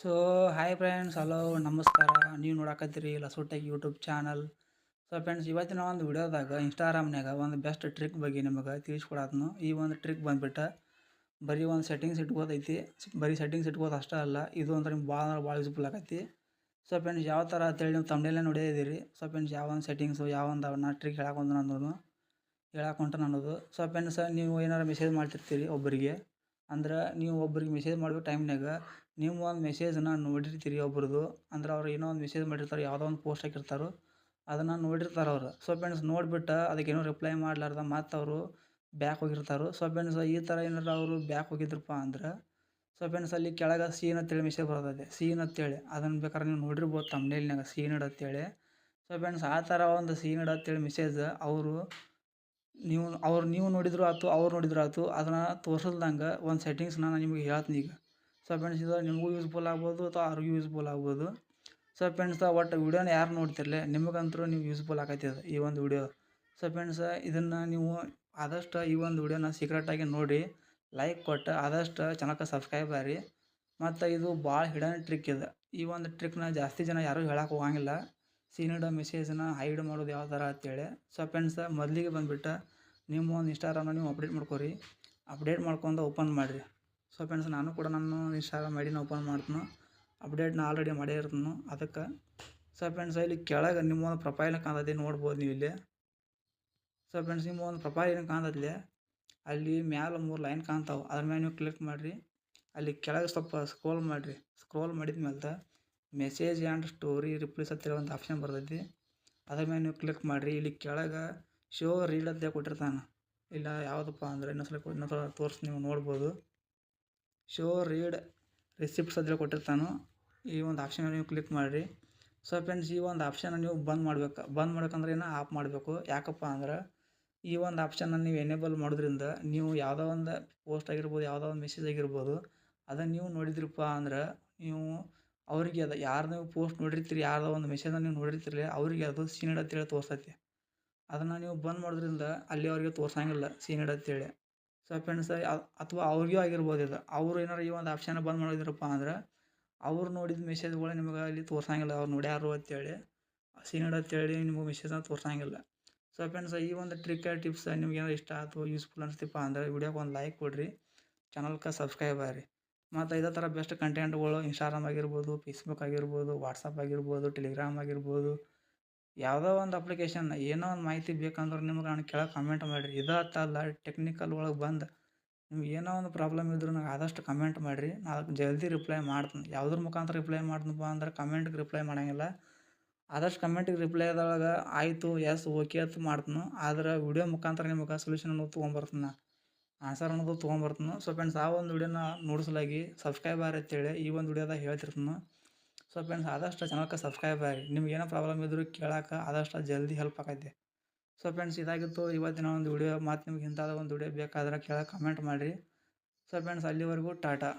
So hi friends hello ನಮಸ್ಕಾರ. ನೀವು ನೋಡಕತ್ತೀರಿ ಲಸೋಟೆಕ್ ಯೂಟ್ಯೂಬ್ ಚಾನಲ್. ಸೊ ಫ್ರೆಂಡ್ಸ್ ಇವತ್ತಿನ ಒಂದು ವಿಡಿಯೋದಾಗ ಇನ್ಸ್ಟಾಗ್ರಾಮ್ನಾಗ ಒಂದು ಬೆಸ್ಟ್ ಟ್ರಿಕ್ ಬಗ್ಗೆ ನಿಮಗೆ ತಿಳಿಸ್ಕೊಡತ್ನು. ಈ ಒಂದು ಟ್ರಿಕ್ ಬಂದುಬಿಟ್ಟು ಬರೀ ಒಂದು ಸೆಟ್ಟಿಂಗ್ಸ್ ಇಟ್ಕೋತೈತಿ. ಬರೀ ಸೆಟ್ಟಿಂಗ್ಸ್ ಇಟ್ಕೋದು ಅಷ್ಟೇ ಅಲ್ಲ, ಇದು ಅಂದ್ರೆ ನಿಮ್ಗೆ ಭಾಳ ಭಾಳ ಯೂಸ್ಫುಲ್ ಆಗೈತಿ. ಸೊ ಫ್ರೆಂಡ್ಸ್ ಯಾವ ಥರ ಅಂತೇಳಿ ನೀವು ತಮ್ಮನೇಲೆ ನೋಡಿದ್ದೀರಿ ಸೊ ಫ್ರೆಂಡ್ಸ್ ಯಾವ ಒಂದು ಸೆಟ್ಟಿಂಗ್ಸು ಯಾವ ಒಂದು ಟ್ರಿಕ್ ಹೇಳಕ್ಕೆ ನಾನು ಹೇಳಕ್ಕೆ ಅನ್ನೋದು. ಸೊ ಫ್ರೆಂಡ್ಸ್ ನೀವು ಏನಾರು ಮೆಸೇಜ್ ಮಾಡ್ತಿರ್ತೀರಿ ಒಬ್ಬರಿಗೆ ಅಂದ್ರೆ ನೀವು ಒಬ್ರಿಗೆ ಮೆಸೇಜ್ ಮಾಡೋ ಟೈಮ್ನಾಗ ನೀವು ಒಂದು ಮೆಸೇಜನ್ನ ನೋಡಿರ್ತೀರಿ ಒಬ್ರದ್ದು ಅಂದ್ರೆ ಅವ್ರು ಏನೋ ಒಂದು ಮೆಸೇಜ್ ಮಾಡಿರ್ತಾರೆ, ಯಾವುದೋ ಒಂದು ಪೋಸ್ಟ್ ಹಾಕಿರ್ತಾರೋ, ಅದನ್ನು ನೋಡಿರ್ತಾರೆ ಅವ್ರು. ಸೊ ಫ್ರೆಂಡ್ಸ್ ನೋಡಿಬಿಟ್ಟು ಅದಕ್ಕೇನೋ ರಿಪ್ಲೈ ಮಾಡ್ಲಾರ್ದ ಮತ್ತು ಅವರು ಬ್ಯಾಕ್ ಹೋಗಿರ್ತಾರೆ. ಸೊ ಫ್ರೆಂಡ್ಸ್ ಈ ಥರ ಏನಾರ ಅವರು ಬ್ಯಾಕ್ ಹೋಗಿದ್ರಪ್ಪ ಅಂದ್ರೆ ಸೊ ಫ್ರೆಂಡ್ಸ್ ಅಲ್ಲಿ ಕೆಳಗೆ ಸೀನ್ ಅಂತೇಳಿ ಮೆಸೇಜ್ ಬರ್ತದೆ. ಸೀನ್ ಅಂತೇಳಿ ಅದನ್ನು ಬೇಕಾದ್ರೆ ನೀವು ನೋಡಿರ್ಬೋದು ತಮ್ಮನೇಲಿನಾಗ ಸೀನ್ ಇಡತ್ತೇಳಿ ಸೊ ಫ್ರೆಂಡ್ಸ್ ಆ ಥರ ಒಂದು ಸೀನ್ ಇಡತ್ತೇಳಿ ಮೆಸೇಜ್ ಅವರು ನೀವು ಅವ್ರು ನೀವು ನೋಡಿದ್ರು ಆಯ್ತು ಅವ್ರು ನೋಡಿದ್ರು ಆಯ್ತು ಅದನ್ನು ತೋರಿಸಲ್ದಂಗೆ ಒಂದು ಸೆಟ್ಟಿಂಗ್ಸ್ ನಾನು ನಿಮಗೆ ಹೇಳ್ತೀನಿ ಈಗ. ಸೊ ಫ್ರೆಂಡ್ಸ್ ಇದು ನಿಮಗೂ ಯೂಸ್ಫುಲ್ ಆಗ್ಬೋದು ಅಥವಾ ಅವ್ರಿಗೂ ಯೂಸ್ಫುಲ್ ಆಗ್ಬೋದು. ಸೊ ಫ್ರೆಂಡ್ಸ್ ಒಟ್ಟು ವಿಡಿಯೋನ ಯಾರು ನೋಡ್ತಿರಲಿ, ನಿಮಗಂತರೂ ನೀವು ಯೂಸ್ಫುಲ್ ಆಗತ್ತದ ಈ ಒಂದು ವಿಡಿಯೋ. ಸೊ ಫ್ರೆಂಡ್ಸ್ ಇದನ್ನು ನೀವು ಆದಷ್ಟು ಈ ಒಂದು ವಿಡಿಯೋನ ಸೀಕ್ರೆಟಾಗಿ ನೋಡಿ ಲೈಕ್ ಕೊಟ್ಟು ಆದಷ್ಟು ಚಾನಲ್ಗೆ ಸಬ್ಸ್ಕ್ರೈಬ್ ಆಗಿರಿ ಮತ್ತು ಇದು ಭಾಳ ಹಿಡನ್ ಟ್ರಿಕ್ ಇದೆ. ಈ ಒಂದು ಟ್ರಿಕ್ನ ಜಾಸ್ತಿ ಜನ ಯಾರೂ ಹೇಳಕ್ಕೆ ಹೋಗಂಗಿಲ್ಲ. ಸೀನಿಡ ಮೆಸೇಜನ್ನ ಹೈಡ್ ಮಾಡೋದು ಯಾವ ಥರ ಅಂತೇಳಿ. ಸೊ ಫ್ರೆಂಡ್ಸ್, ಮೊದಲಿಗೆ ಬಂದುಬಿಟ್ಟು ನಿಮ್ಮ ಒಂದು ಇನ್ಸ್ಟಾಗ್ರಾಮ್ನ ನೀವು ಅಪ್ಡೇಟ್ ಮಾಡ್ಕೊರಿ. ಅಪ್ಡೇಟ್ ಮಾಡ್ಕೊಂಡು ಓಪನ್ ಮಾಡಿರಿ. ಸೊ ಫ್ರೆಂಡ್ಸ್, ನಾನು ಕೂಡ ನನ್ನ ಇನ್ಸ್ಟಾಗ್ರಾಮ್ ಐಡಿನ ಓಪನ್ ಮಾಡ್ತೀನಿ. ಅಪ್ಡೇಟ್ನ ಆಲ್ರೆಡಿ ಮಾಡೇ ಇರ್ತೀನಿ. ಅದಕ್ಕೆ, ಸೊ ಫ್ರೆಂಡ್ಸ್, ಇಲ್ಲಿ ಕೆಳಗೆ ನಿಮ್ಮ ಒಂದು ಪ್ರೊಫೈಲ್ ಕಾಣತೈತಿ, ನೋಡ್ಬೋದು ನೀವು ಇಲ್ಲಿ. ಸೊ ಫ್ರೆಂಡ್ಸ್, ನಿಮ್ಮ ಒಂದು ಪ್ರೊಫೈಲ್ ಏನು ಕಾಣತೈತಿ ಅಲ್ಲಿ ಮ್ಯಾಲೆ ಮೂರು ಲೈನ್ ಕಾಣ್ತಾವೆ. ಅದ್ರ ಮೇಲೆ ನೀವು ಕ್ಲಿಕ್ ಮಾಡಿರಿ. ಅಲ್ಲಿ ಕೆಳಗೆ ಸ್ವಲ್ಪ ಸ್ಕ್ರೋಲ್ ಮಾಡಿರಿ. ಸ್ಕ್ರೋಲ್ ಮಾಡಿದ ಮೇಲೆ ಮೆಸೇಜ್ ಆ್ಯಂಡ್ ಸ್ಟೋರಿ ರಿಪ್ಲೇಸ್ ಅಂತೇಳಿ ಒಂದು ಆಪ್ಷನ್ ಬರ್ತೈತಿ. ಅದ್ರ ಮೇಲೆ ನೀವು ಕ್ಲಿಕ್ ಮಾಡಿರಿ. ಇಲ್ಲಿ ಕೆಳಗೆ ಶೋ ರೀಡ್ ಅಂತ ಕೊಟ್ಟಿರ್ತಾನೆ. ಇಲ್ಲ ಯಾವುದಪ್ಪ ಅಂದರೆ ಇನ್ನೊಂದ್ಸಲ ಇನ್ನೊಂದ್ಸಲ ತೋರಿಸಿ ನೀವು ನೋಡ್ಬೋದು. ಶೋ ರೀಡ್ ರೆಸಿಪ್ಟ್ಸ್ ಅಂತ ಕೊಟ್ಟಿರ್ತಾನೆ. ಈ ಒಂದು ಆಪ್ಷನ್ ನೀವು ಕ್ಲಿಕ್ ಮಾಡಿರಿ. ಸೊ ಫ್ರೆಂಡ್ಸ್ ಈ ಒಂದು ಆಪ್ಷನ್ ನೀವು ಬಂದ್ ಮಾಡ್ಬೇಕು ಬಂದ್ ಮಾಡ್ಬೇಕಂದ್ರೆ ಏನು ಆಫ್ ಮಾಡಬೇಕು. ಯಾಕಪ್ಪ ಅಂದ್ರೆ ಈ ಒಂದು ಆಪ್ಷನ್ನ ನೀವು ಎನೇಬಲ್ ಮಾಡೋದ್ರಿಂದ ನೀವು ಯಾವುದೋ ಒಂದು ಪೋಸ್ಟ್ ಆಗಿರ್ಬೋದು, ಯಾವುದೋ ಒಂದು ಮೆಸೇಜ್ ಆಗಿರ್ಬೋದು ಅದನ್ನು ನೀವು ನೋಡಿದ್ರಪ್ಪ ಅಂದ್ರೆ ನೀವು ಅವರಿಗೆ ಅದು ಯಾರು ನೀವು ಪೋಸ್ಟ್ ನೋಡಿರ್ತೀರಿ, ಯಾರ್ದೋ ಒಂದು ಮೆಸೇಜನ್ನ ನೀವು ನೋಡಿರ್ತೀರಿ, ಅವರಿಗೆ ಅದು ಸೀನಿಡ್ ಅಂತೇಳಿ ತೋರಿಸ್ತೈತಿ. ಅದನ್ನು ನೀವು ಬಂದ್ ಮಾಡೋದ್ರಿಂದ ಅಲ್ಲಿ ಅವರಿಗೆ ತೋರ್ಸಂಗಿಲ್ಲ ಸೀನಿಡ್ ಅಂತೇಳಿ ಸೊ ಫ್ರೆಂಡ್ಸ್ ಅಥವಾ ಅವ್ರಿಗೂ ಆಗಿರ್ಬೋದು ಇದು. ಅವ್ರು ಏನಾರು ಈ ಒಂದು ಆಪ್ಷನ್ ಬಂದ್ ಮಾಡಿದ್ರಪ್ಪ ಅಂದ್ರೆ, ಅವ್ರು ನೋಡಿದ ಮೆಸೇಜ್ಗಳು ನಿಮಗೆ ಅಲ್ಲಿ ತೋರ್ಸಂಗಿಲ್ಲ. ಅವ್ರು ನೋಡ್ಯಾರು ಅಂತೇಳಿ ಸೀನಿಡ್ ಅಂತೇಳಿ ನಿಮಗೆ ಮೆಸೇಜ್ನ ತೋರ್ಸಂಗಿಲ್ಲ. ಸೊ ಫ್ರೆಂಡ್ಸ್ ಈ ಒಂದು ಟ್ರಿಕ್ ಟಿಪ್ಸ್ ನಿಮ್ಗೆ ಇಷ್ಟ ಆಯ್ತು ಯೂಸ್ಫುಲ್ ಅನಿಸ್ತಿಪ್ಪ ಅಂದ್ರೆ ವಿಡಿಯೋಗೆ ಒಂದು ಲೈಕ್ ಕೊಡಿರಿ. ಚಾನಲ್ಗೆ ಸಬ್ಸ್ಕ್ರೈಬ್ ಆಗಿರಿ. ಮತ್ತು ಇದೇ ಥರ ಬೆಸ್ಟ್ ಕಂಟೆಂಟ್ಗಳು ಇನ್ಸ್ಟಾಗ್ರಾಮ್ ಆಗಿರ್ಬೋದು ಫೇಸ್ಬುಕ್ ಆಗಿರ್ಬೋದು ವಾಟ್ಸಪ್ ಆಗಿರ್ಬೋದು ಟೆಲಿಗ್ರಾಮ್ ಆಗಿರ್ಬೋದು. ಯಾವುದೋ ಒಂದು ಅಪ್ಲಿಕೇಶನ್ ಏನೋ ಒಂದು ಮಾಹಿತಿ ಬೇಕಂದ್ರೆ ನಿಮ್ಗೆ ನಾನು ಕೆಳಗೆ ಕಮೆಂಟ್ ಮಾಡಿರಿ. ಇದು ಅಲ್ಲ ಟೆಕ್ನಿಕಲ್ ಒಳಗೆ ಬಂದು ನಿಮ್ಗೆ ಏನೋ ಒಂದು ಪ್ರಾಬ್ಲಮ್ ಇದ್ರೂ ನನಗೆ ಆದಷ್ಟು ಕಮೆಂಟ್ ಮಾಡಿರಿ. ನಾನು ಜಲ್ದಿ ರಿಪ್ಲೈ ಮಾಡ್ತೀನಿ. ಯಾವುದ್ರ ಮುಖಾಂತರ ರಿಪ್ಲೈ ಮಾಡ್ತೀನಪ್ಪ ಅಂದ್ರೆ ಕಮೆಂಟ್ಗೆ ರಿಪ್ಲೈ ಮಾಡೋಂಗಿಲ್ಲ. ಆದಷ್ಟು ಕಮೆಂಟಿಗೆ ರಿಪ್ಲೈದೊಳಗೆ ಆಯಿತು ಎಸ್ ಓಕೆ ಅಂತ ಮಾಡ್ತೀನಿ. ಆದ್ರೆ ವಿಡಿಯೋ ಮುಖಾಂತರ ನಿಮಗೆ ಸೊಲ್ಯೂಷನ್ ತೊಗೊಂಬರ್ತೀನಿ ಆನ್ಸರ್ ಅನ್ನೋದು ತೊಗೊಂಬರ್ತಾನೆ ಸೊ ಫ್ರೆಂಡ್ಸ್ ಆ ಒಂದು ವಿಡಿಯೋನ ನೋಡಿಸಲಾಗಿ ಸಬ್ಸ್ಕ್ರೈಬರ್ ಅಂತೇಳಿ ಈ ಒಂದು ವಿಡಿಯೋದಾಗ ಹೇಳ್ತಿರ್ತಾನೆ ಸೊ ಫ್ರೆಂಡ್ಸ್ ಆದಷ್ಟು ಚಾನಲ್ಗೆ ಸಬ್ಸ್ಕ್ರೈಬ್ ಆಗಿ. ನಿಮ್ಗೆ ಏನೋ ಪ್ರಾಬ್ಲಮ್ ಇದ್ದರೂ ಕೇಳೋಕೆ ಆದಷ್ಟು ಜಲ್ದಿ ಹೆಲ್ಪ್ ಆಗೈತೆ ಸೊ ಫ್ರೆಂಡ್ಸ್ ಇದಾಗಿತ್ತು. ಇವತ್ತಿನ ಒಂದು ವಿಡಿಯೋ ಮತ್ತು ನಿಮ್ಗೆ ಇಂಥದ್ದು ಒಂದು ವಿಡಿಯೋ ಬೇಕಾದ್ರೆ ಕೆಳಗೆ ಕಮೆಂಟ್ ಮಾಡಿರಿ. ಸೊ ಫ್ರೆಂಡ್ಸ್ ಅಲ್ಲಿವರೆಗೂ ಟಾಟಾ.